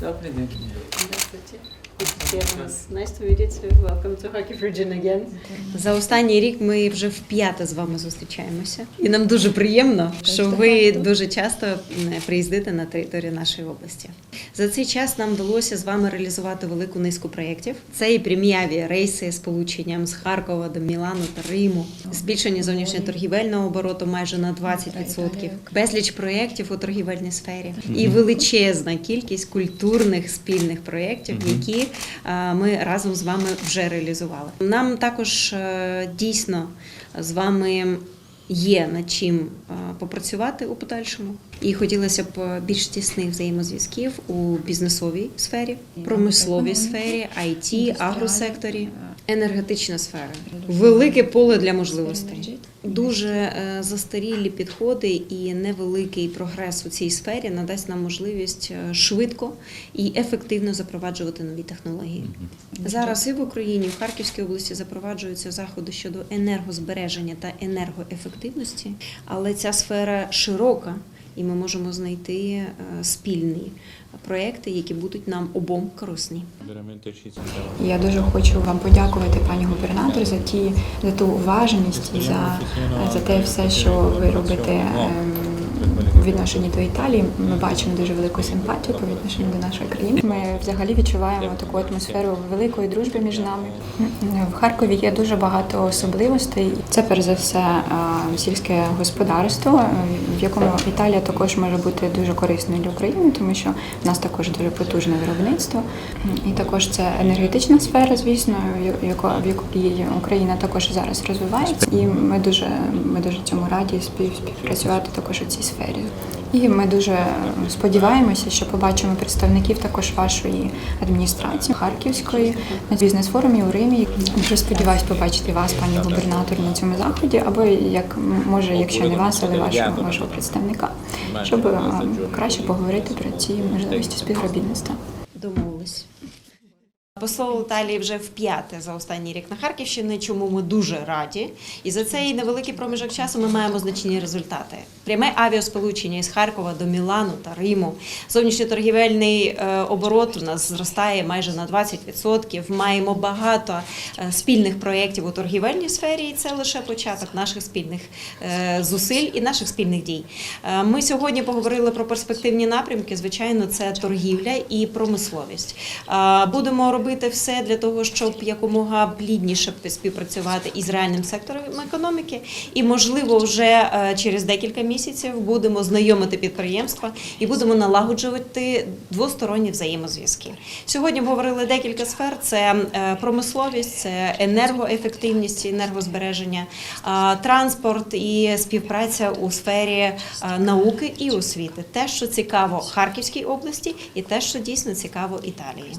Добрий день. Здравствуйте. Nice to meet you. Welcome to Hockey Virgin again. За останній рік ми вже вп'яте з вами зустрічаємося, і нам дуже приємно, що ви дуже часто приїздите на територію нашої області. За цей час нам вдалося з вами реалізувати велику низку проєктів. Це і прям'яві рейси з полученням з Харкова до Мілану та Риму, збільшення зовнішньоторгівельного обороту майже на 20%, безліч проєктів у торгівельній сфері і величезна кількість культурних спільних проєктів, які е, ми разом з вами вже реалізували. Нам також е, дійсно з вами. Є над чим е, попрацювати у подальшому, і хотілося б більш тісних взаємозв'язків у бізнесовій сфері, промисловій сфері, IT, агросекторі, енергетична сфера, велике поле для можливостей. Дуже е, застарілі підходи і невеликий прогрес у цій сфері надасть нам можливість е, швидко і ефективно запроваджувати нові технології. Зараз і в Україні, і в Харківській області запроваджуються заходи щодо енергозбереження та енергоефективності, але ця сфера широка, і ми можемо знайти е, спільні проекти, які будуть нам обом корисні. Я дуже хочу вам подякувати, пані губернатор, за ті за ту уважність і за, за те все, що ви робите ем, відношенні до Італії. Ми бачимо дуже велику симпатію по відношенню до нашої країни. Ми взагалі відчуваємо таку атмосферу великої дружби між нами. В Харкові є дуже багато особливостей. Це перш за все сільське господарство, в якому Італія також може бути дуже корисною для України, тому що в нас також дуже потужне виробництво. І також це енергетична сфера, звісно, в якій Україна також зараз розвивається. І ми дуже ми дуже цьому раді спів- співпрацювати також у цій сфері. І ми дуже сподіваємося, що побачимо представників також вашої адміністрації Харківської на бізнес-форумі у Римі. Дуже сподіваюся побачити вас, пані губернатор, на цьому заході, або як може, якщо не вас, але вашого вашого представника, щоб краще поговорити про ці можливості співробітництва. Домовились. Посол Італії вже вп'яте за останній рік на Харківщині, чому ми дуже раді. І за цей невеликий проміжок часу ми маємо значні результати. Пряме авіасполучення із Харкова до Мілану та Риму. Зовнішньоторгівельний е, оборот у нас зростає майже на 20%. Маємо багато е, спільних проєктів у торгівельній сфері, і це лише початок наших спільних е, зусиль і наших спільних дій. Ми сьогодні поговорили про перспективні напрямки. Звичайно, це торгівля і промисловість. Будемо робити все для того, щоб якомога плідніше співпрацювати із реальним сектором економіки, і можливо, вже е, через декілька місяців будемо знайомити підприємства і будемо налагоджувати двосторонні взаємозв'язки. Сьогодні говорили декілька сфер: це е, промисловість, це енергоефективність, енергозбереження, транспорт і співпраця у сфері е, науки і освіти. Те, що цікаво Харківській області, і те, що дійсно цікаво Італії.